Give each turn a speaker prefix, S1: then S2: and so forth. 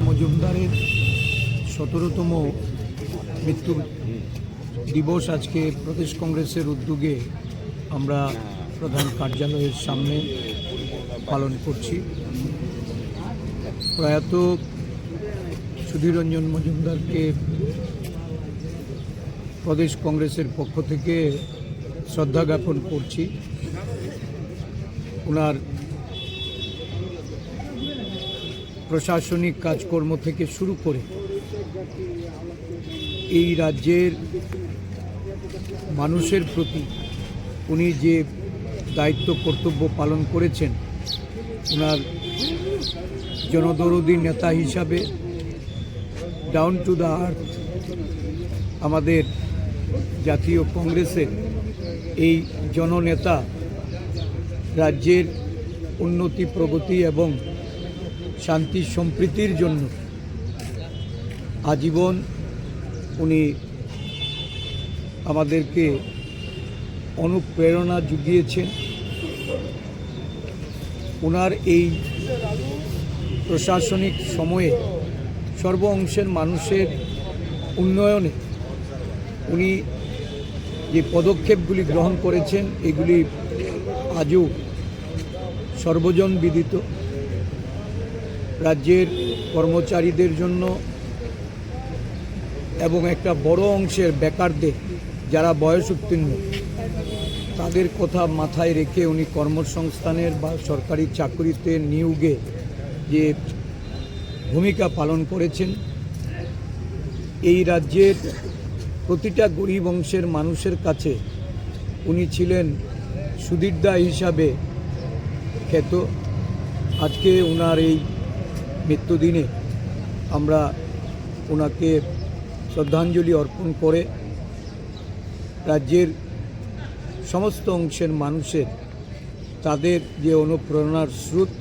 S1: মজুমদারের সতেরোতম মৃত্যু দিবস আজকে প্রদেশ কংগ্রেসের উদ্যোগে আমরা প্রধান কার্যালয়ের সামনে পালন করছি। প্রয়াত সুধীররঞ্জন মজুমদারকে প্রদেশ কংগ্রেসের পক্ষ থেকে শ্রদ্ধা জ্ঞাপন করছি। ওনার প্রশাসনিক কাজকর্ম থেকে শুরু করে এই রাজ্যের মানুষের প্রতি উনি যে দায়িত্ব, কর্তব্য পালন করেছেন ওনার জনদরদী নেতা হিসাবে ডাউন টু দ্য আর্থ আমাদের জাতীয় কংগ্রেসের এই জননেতা রাজ্যের উন্নতি, প্রগতি এবং শান্তি সম্প্রীতির জন্য আজীবন উনি আমাদেরকে অনুপ্রেরণা জুগিয়েছেন ওনার এই প্রশাসনিক সময়ে সর্ব অংশের মানুষের উন্নয়নে উনি যে পদক্ষেপগুলি গ্রহণ করেছেন, এগুলি আজও সর্বজন বিদিত। রাজ্যের কর্মচারীদের জন্য এবং একটা বড় অংশের বেকারদের যারা বয়স উত্তীর্ণ তাদের কথা মাথায় রেখে উনি কর্মসংস্থানের বা সরকারি চাকরিতে নিয়োগে যে ভূমিকা পালন করেছেন, এই রাজ্যের প্রতিটা গরিব অংশের মানুষের কাছে উনি ছিলেন সুদীর্দা হিসাবে খ্যাত। আজকে ওনার এই মৃত্যুদিনে আমরা ওনাকে শ্রদ্ধাঞ্জলি অর্পণ করে রাজ্যের সমস্ত অংশের মানুষের তাদের যে অনুপ্রেরণার স্রোত